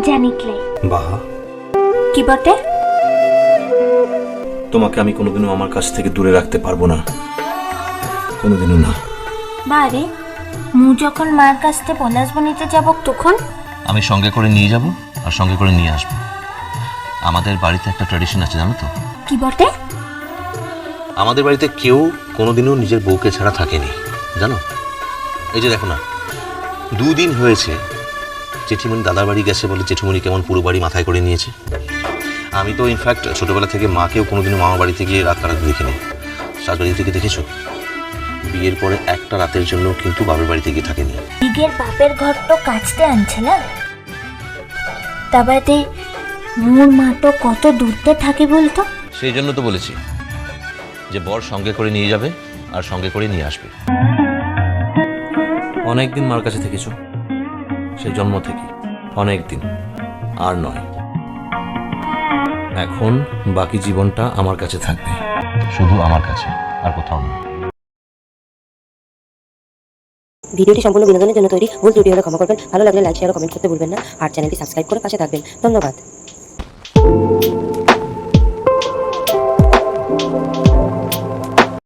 জানিকলে। বাহা। কি বটে? তোমাকে আমি কোনোদিনও আমার কাছ থেকে দূরে রাখতে পারব না। কোনোদিনও না। বারে মু যখন মার কাছ থেকে পলাশব নিতে যাব তখন? আমি সঙ্গে করে নিয়ে যাব আর সঙ্গে করে নিয়ে আসব। আমাদের বাড়িতে একটা ট্র্যাডিশন আছে জানো তো? কি বটে? আমাদের বাড়িতে কেউ কোনোদিনও নিজের বউকে ছাড়া থাকেনি জানো? এই যে দেখো না দুদিন হয়েছে জেঠিমণি দাদার বাড়ি গেছে বলে জেঠিমণি কেমন পুরো বাড়ি মাথায় করে নিয়েছে? আমি তো ইনফ্যাক্ট ছোটবেলা থেকে মাকেও কোনোদিনও মামার বাড়িতে গিয়ে রাত কাটাতে দেখিনি। শাশুড়ি থেকে দেখেছ? বিয়ের পরে একটা রাতের জন্য কিন্তু বাবার বাড়িতে গিয়ে থাকেনি। দিগের বাপের ঘর তো কাছতে আনছে না? তা বাদে মোর মা তো কত দূরতে থাকে বলতো? সেই জন্য তো বলেছি যে বর সঙ্গে করে নিয়ে যাবে আর সঙ্গে করে নিয়ে আসবে। অনেক দিন মার কাছে থেকেছো। সেই জন্ম থেকে। অনেক দিন আর নয়। এখন বাকি জীবনটা আমার কাছে থাকবে। শুধু আমার কাছে আর কোথাও না ভিডিওটি সম্পূর্ণ বিনোদনের জন্য তৈরি। ভুল ত্রুটি হলে ক্ষমা করবেন। ভালো লাগলে লাইক শেয়ার ও কমেন্ট করতে ভুলবেন না। আর চ্যানেলটি সাবস্ক্রাইব করে পাশে থাকবেন। ধন্যবাদ।